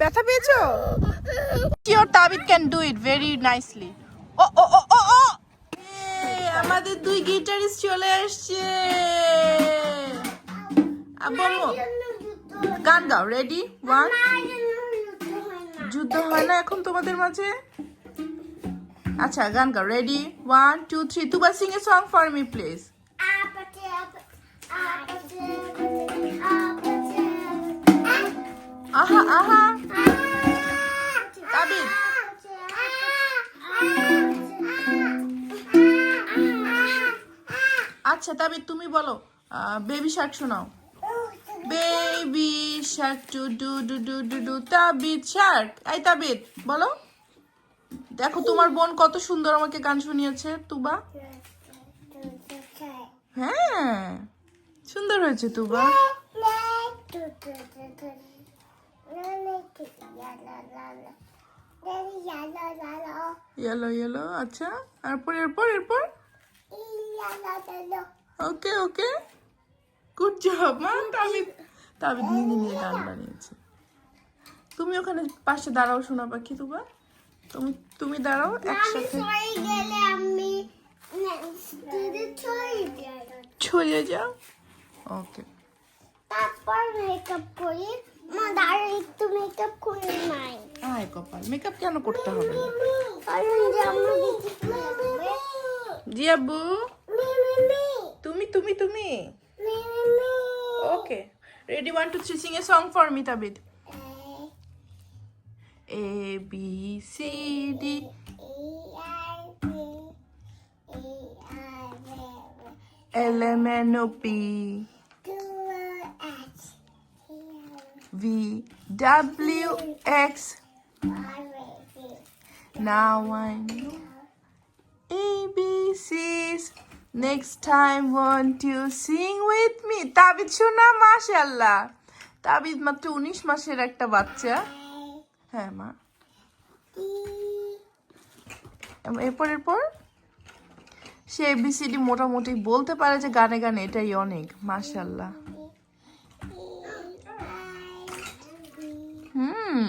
ব্যথা পেয়েছ? Sure Tabid can do it very nicely ও ও ও ও ও আমাদের দুই গিটারিস্ট চলে আসছে। আব্বু গান গাও রেডি ওয়ান যুদ্ধ হয় না এখন তোমাদের মাঝে? আচ্ছা গান গাও ready one two three Tuba sing a song for me please আহা আহা আচ্ছা তাবিদ তুমি বলো বেবি শার্ক শোনাও। Baby shark doo doo doo doo doo doo Tabid shark এই তাবিদ বলো। দেখো, তোমার বোন কত সুন্দর আমাকে গান শুনিয়েছে, তুবা। হ্যাঁ সুন্দর হয়েছে তুবা। ইয়েলো ইয়েলো আচ্ছা তারপর এরপর এরপর? ওকে ওকে। গুড জব মা। তাবিদ তাবিদ নিজে নিয়ে গান বানিয়েছে। তুমি ওখানে পাশে দাঁড়াও শোনা পাখি তুবা। তুমি তুমি দাঁড়াও একসাথে। ছড়িয়ে যাও? ওকে তারপর মেকআপ করি। মা দাঁড়া একটু মেকআপ করে নাই আয় কপাল মেকআপ কেন করতে হবে কারণ যে আমার দিদি খুলে দেবে জি আব্বু। তুমি তুমি তুমি okay ready one two three sing a song for me Tabid A B C D L M N O P V W X Now I know ABCs. Next time, won't you sing with me? Tabid শোনা মাশাল্লাহ তাবিদ মাত্র উনিশ মাসের একটা বাচ্চা। হ্যাঁ মা। এরপর এরপর? সে এবিসিডি মোটামুটি বলতে পারে যে গানে গানে এটাই অনেক মাশাল্লাহ হুম।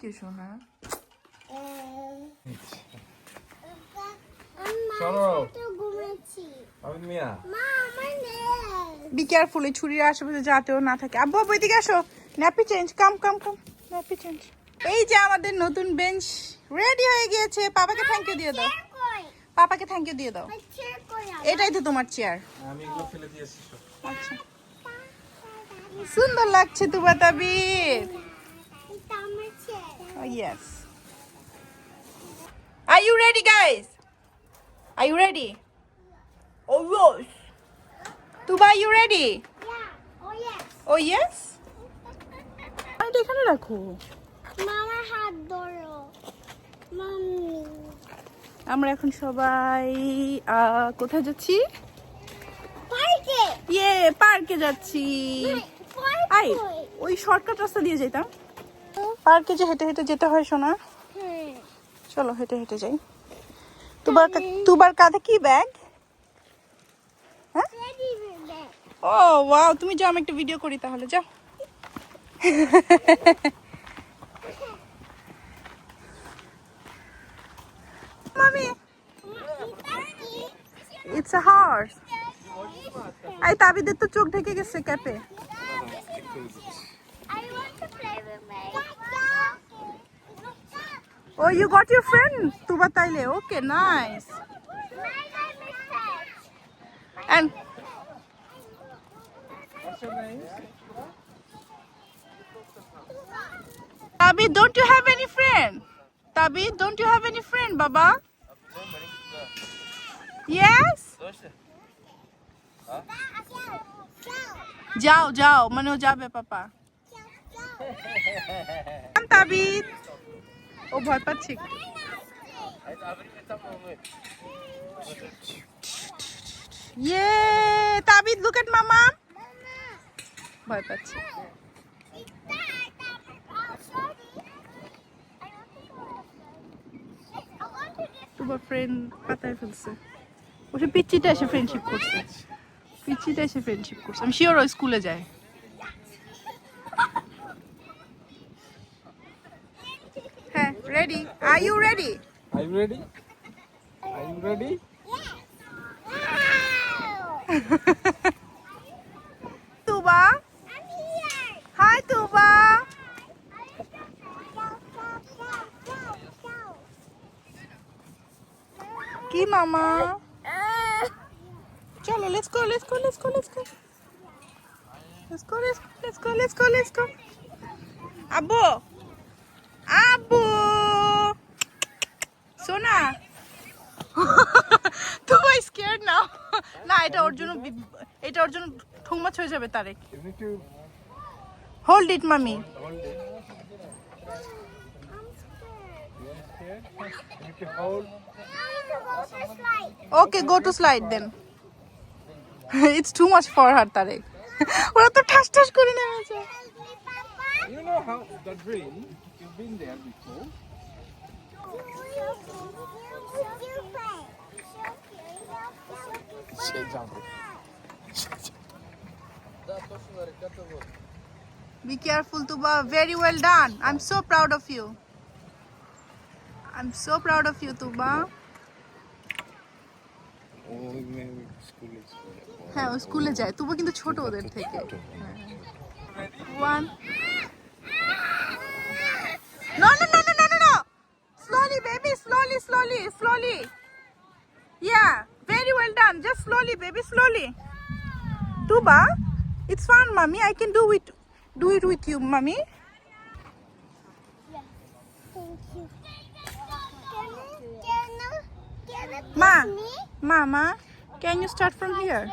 থ্যাংক ইউ সোনা বি কেয়ারফুল এই ছুরির আশেপাশে যাতেও না থাকে। আব্বু আব্বু এদিকে আসো। Nappy change come come come nappy change এই যে আমাদের নতুন বেঞ্চ রেডি হয়ে গিয়েছে। পাপাকে থ্যাংক ইউ দিয়ে দাও। পাপাকে থ্যাংক ইউ দিয়ে দাও। এটাই তো তোমার চেয়ার আমি এগুলো ফেলে দিয়েছি আচ্ছা। সুন্দর লাগছে তুবা তাবির Oh, yes. Are you ready, guys? Are you ready? Oh, yes. Tuba, are you ready? Yeah. Oh yes. Oh, yes? এটা এখানে রাখো মামার হাত ধরো মাম্মি আমরা এখন সবাই কোথায় যাচ্ছি পার্কে ইয়ে পার্কে যাচ্ছি আই ওই শর্টকাট রাস্তা দিয়ে যেতাম পার্কে যে হেঁটে হেঁটে যেতে হয় শোনা হ্যাঁ চলো হেঁটে হেঁটে যাই। তুবার কা- তুবার কাঁধে কি ব্যাগ? বেবে ও ওয়াও তুমি যাও আমি একটা ভিডিও করি তাহলে যাও। মামি ইটস আ হর্স এই তাবিদের তো চোখ ঢেকে গেছে ক্যাপে। I want to play with me. Oh, you got your friend, Tuba Taile. Okay, nice. And Tabi, don't you have any friend? Tabi, don't you have any friend, Baba? Yes? Jao, Jao, Mano Jabe, Papa. Come, Tabit. ও ভয় পাচ্ছি ইয়ে তাবিদ look at মামা। ভয় পাচ্ছি। তোমার friend পাতায় ফেলছে। ওসে পিচ্চিটা এসে ফ্রেন্ডশিপ করছে। পিচ্চিটা এসে ফ্রেন্ডশিপ করছে। আমি শিওর ও স্কুলে যায়। হ্যাঁ ready are you ready Are you ready? Are you ready? Tuba I'm here. Hi Tuba Go, go, go, go, go. কি মামা চলো let's go let's go let's go let's go let's go let's go let's go let's go আব্বু আব্বু সোনা তুমি scared নাও না এটা ওর জন্য এটা ওর জন্য ঠুংমাছ হয়ে যাবে তারেক হোল্ড ইট মামি. Okay go to slide then it's too much for her Tarek ওরা তো ঠাস ঠাস করে নেমেছে. You know how the drain, you've been there before. Be careful, Tuba. Very well done. I'm so proud of you. I'm so proud of you, Tuba. Oh, হ্যাঁ স্কুলে যায় তুবা কিন্তু ছোট ওদের থেকে one Slowly, slowly. Yeah, very well done. Just slowly, baby, slowly. Tuba, it's fun, mommy. I can do it. Do it with you, mommy. Thank you. Ma. Mama, can you start from here?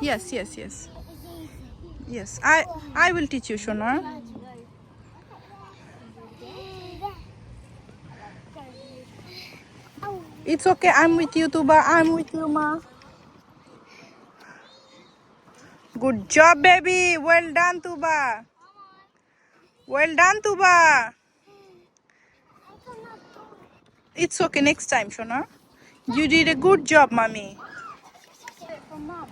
Yes, yes, yes. Yes, I I will teach you, Shona. It's okay. I'm with you, Tuba. I'm with you, Ma. Good job, baby. Well done, Tuba. Well done, Tuba. I cannot do It's okay. Next time, Shona. You did a good job, mommy. it for mom.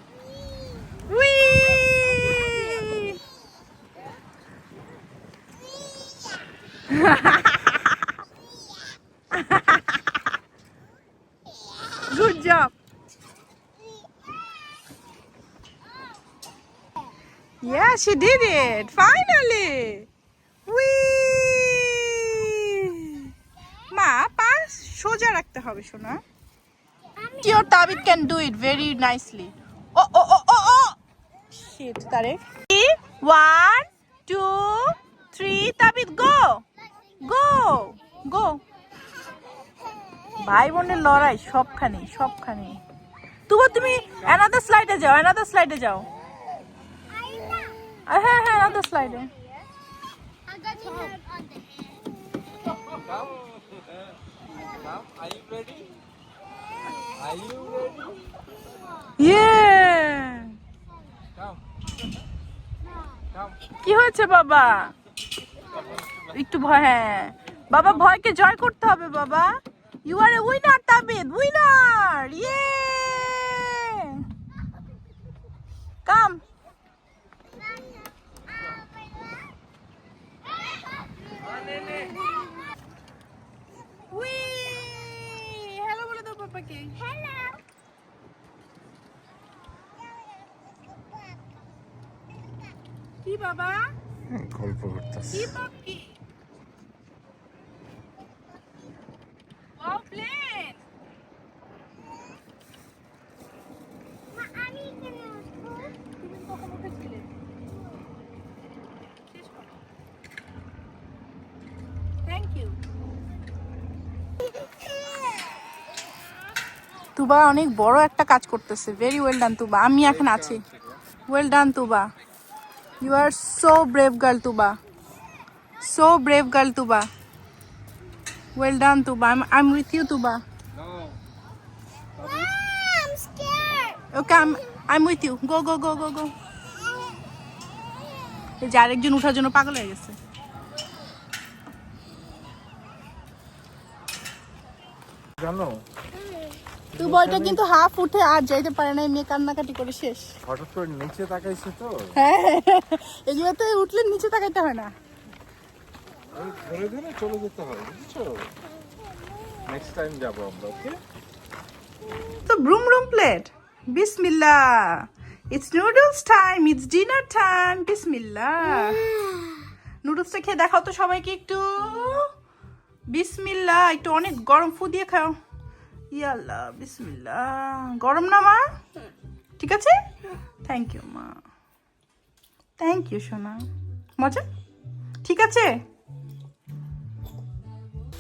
Whee! Good job. Yeah, she did it. Finally. Whee! মা পা সোজা রাখতে হবে শোনা Your Tabit can do it very nicely. Oh, oh, oh, oh, oh! Shit, Tarek. Three, One, two, three. Tabit, go! Go! Go! ভাই বোনের লড়াই সবখানে সবখানে তবু তুমি অ্যানাদার স্লাইডে যাও অ্যানাদার স্লাইডে যাও। হ্যাঁ হ্যাঁ অ্যানাদার স্লাইডে. কি হয়েছে, বাবা? একটু ভয় হ্যাঁ। বাবা, ভয়কে জয় করতে হবে, বাবা। You are a winner, David! Winner! Yeah! Come! Wee! Hello, বলে দাও Hello! তুবা অনেক বড় একটা কাজ করতেছে। Very well done Tuba. আমি এখন আছি। Well done Tuba. You are so brave girl Tuba. So brave girl Tuba. Well done Tuba. I am with you Tuba. Okay I am with you go go go go go এই যে আরেকজন উঠার জন্য পাগল হয়ে গেছে। জানো? তুই বইটা কিন্তু হাফ উঠে আর যাইতে পারে না মেয়ে কান্নাকাটি করে শেষ। হঠাৎ করে নিচে তাকাইছে তো? হ্যাঁ এগুলোতে উঠলে নিচে তাকাইতে হয় না। ধরে ধরে চলে যেতে হয় বুঝছ? নেক্সট টাইম যাব আমরা ওকে তো ব্রুম room plate. Bismillah it's noodles time it's dinner time বিসমিল্লা নুডলসটা খেয়ে দেখাও তো সবাইকে একটু। বিসমিল্লা একটু অনেক গরম ফু দিয়ে খাও। ইয়াল্লা বিসমিল্লা গরম না, মা? ঠিক আছে? থ্যাংক ইউ মা। থ্যাংক ইউ সোনা। মজা? ঠিক আছে?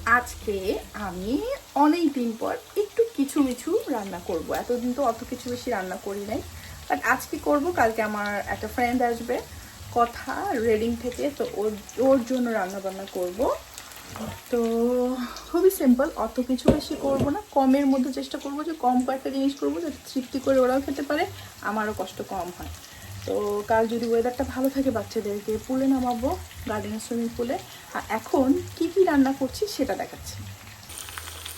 আজকে আমি অনেক দিন পর একটু কিছু মিছু রান্না করব। এতদিন তো অত কিছু বেশি রান্না করি নাই। বাট আজকে করব, কালকে আমার একটা ফ্রেন্ড আসবে, কথা রেডিং থেকে, তো ওর ওর জন্য রান্না বান্না করব। তো খুবই সিম্পল অত কিছু বেশি করব না। কমের মধ্যে চেষ্টা করব যে কম কয়েকটা জিনিস করব যাতে তৃপ্তি করে ওরাও খেতে পারে, আমারও কষ্ট কম হয়। তো কাল যদি ওয়েদারটা ভালো থাকে বাচ্চাদেরকে, পুলে নামাবো গার্ডেনের সুইমিং পুলে। আর এখন কি কি রান্না করছি সেটা দেখাচ্ছি।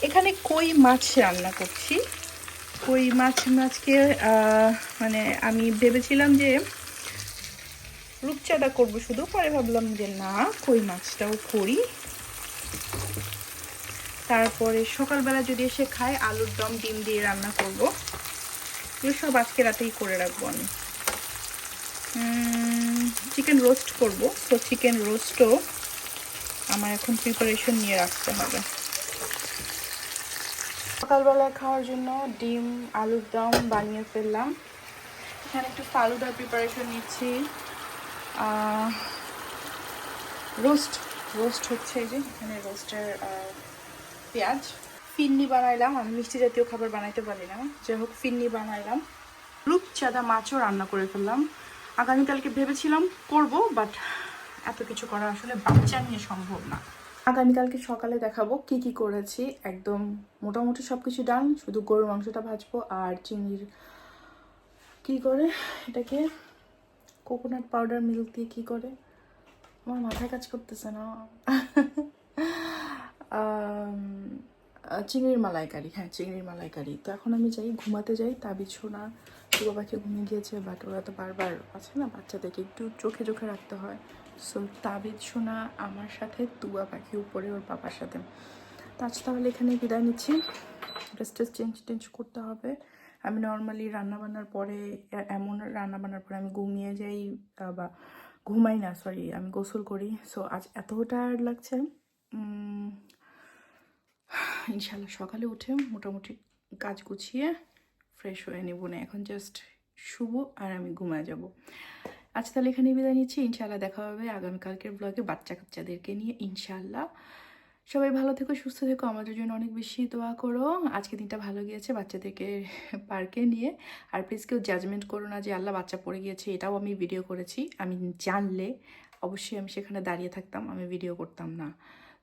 এখানে কই মাছ রান্না করছি। কই মাছ মাছকে মানে আমি ভেবেছিলাম যে রূপচাঁদা করব শুধু, পরে ভাবলাম যে না, কই মাছটাও করি। তারপরে সকালবেলা যদি এসে খায় আলুর দম, ডিম দিয়ে রান্না করব। সব আজকে রাতেই করে রাখব আমি। চিকেন রোস্ট করব। তো চিকেন রোস্টও আমার এখন প্রিপারেশন নিয়ে রাখতে হবে। সকালবেলা খাওয়ার জন্য ডিম, আলুর দম বানিয়ে ফেললাম। এখানে একটু ফালুদার প্রিপারেশন নিচ্ছি। রোস্ট রোস্ট হচ্ছে এই যে, এখানে রোস্টের পেঁয়াজ ফিন্নি বানাইলাম। আমি মিষ্টি জাতীয় খাবার বানাইতে পারি না। যাই হোক ফিন্নি বানাইলাম। রূপচাঁদা মাছও রান্না করে ফেললাম। আগামীকালকে ভেবেছিলাম করব বাট এত কিছু করা আসলে বাচ্চা নিয়ে সম্ভব না। আগামীকালকে সকালে দেখাবো কি কি করেছি। একদম মোটামুটি সব কিছু ডান শুধু গরুর মাংসটা ভাজবো আর চিংড়ির কি করে? এটাকে কোকোনাট পাউডার মিল্ক দিয়ে কি করে? আমার মাথায় কাজ করতেছে না। চিংড়ির মালাইকারি হ্যাঁ চিংড়ির মালাইকারি। তো এখন আমি যাই, ঘুমাতে যাই, তা বিছানা তুবা পাখি ঘুমিয়ে গিয়েছে বাট ওরা তো বারবার আছে না, বাচ্চাদেরকে একটু চোখে চোখে রাখতে হয়। সো তাবিজ শোনা আমার সাথে তুয়া পাখি উপরে, ওর পাপার সাথে। তো তাহলে এখানে বিদায় নিচ্ছি। ড্রেস টেস চেঞ্জ টেঞ্জ করতে হবে। আমি নর্মালি রান্না বান্নার পরে এমন রান্না বান্নার পরে আমি ঘুমিয়ে যাই বা ঘুমাই না সরি আমি গোসল করি। সো আজ এত টায়ার্ড লাগছে ইনশাল্লাহ সকালে উঠে মোটামুটি কাজ গুছিয়ে ফ্রেশ হয়ে নেব না। এখন জাস্ট শুভ আর আমি ঘুমায় যাব। আজ তাহলে এখানে বিদায় নিচ্ছি। ইনশাল্লাহ দেখা হবে আগামীকালকের ব্লগে বাচ্চা কাচ্চাদেরকে নিয়ে, ইনশাল্লাহ। সবাই ভালো থেকো, সুস্থ থেকো, আমাদের জন্য অনেক বেশি দোয়া করো। আজকে দিনটা ভালো গিয়েছে বাচ্চাদেরকে পার্কে নিয়ে। আর প্লিজ কেউ জাজমেন্ট করো না যে আল্লাহ বাচ্চা পড়ে গিয়েছে, এটাও আমি ভিডিও করেছি। আমি জানলে অবশ্যই আমি সেখানে দাঁড়িয়ে থাকতাম, আমি ভিডিও করতাম না।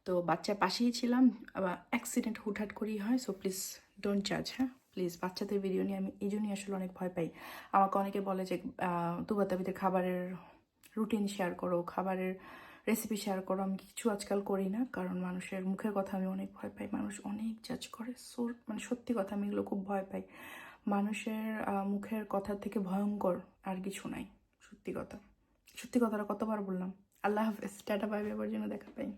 তো বাচ্চার পাশেই ছিলাম, আবার অ্যাক্সিডেন্ট হুটহাট করেই হয় সো প্লিজ ডোন্ট জাজ হ্যাঁ? প্লিজ বাচ্চাদের ভিডিও নিয়ে আমি এই জন্যই আসলে অনেক ভয় পাই। আমাকে অনেকে বলে যে তুবাতাবিদের খাবারের রুটিন শেয়ার করো, খাবারের রেসিপি শেয়ার করো, আমি কিছু আজকাল করি না, কারণ মানুষের মুখের কথা আমি অনেক ভয় পাই, মানুষ অনেক জাজ করে সো মানে সত্যি কথা আমি এগুলো খুব ভয় পাই। মানুষের মুখের কথা থেকে ভয়ঙ্কর আর কিছু নাই, সত্যি কথা। সত্যি কথাটা কতবার বললাম? আল্লাহ হাফেজ, টাটা বাই বাই জন্য দেখা পাই।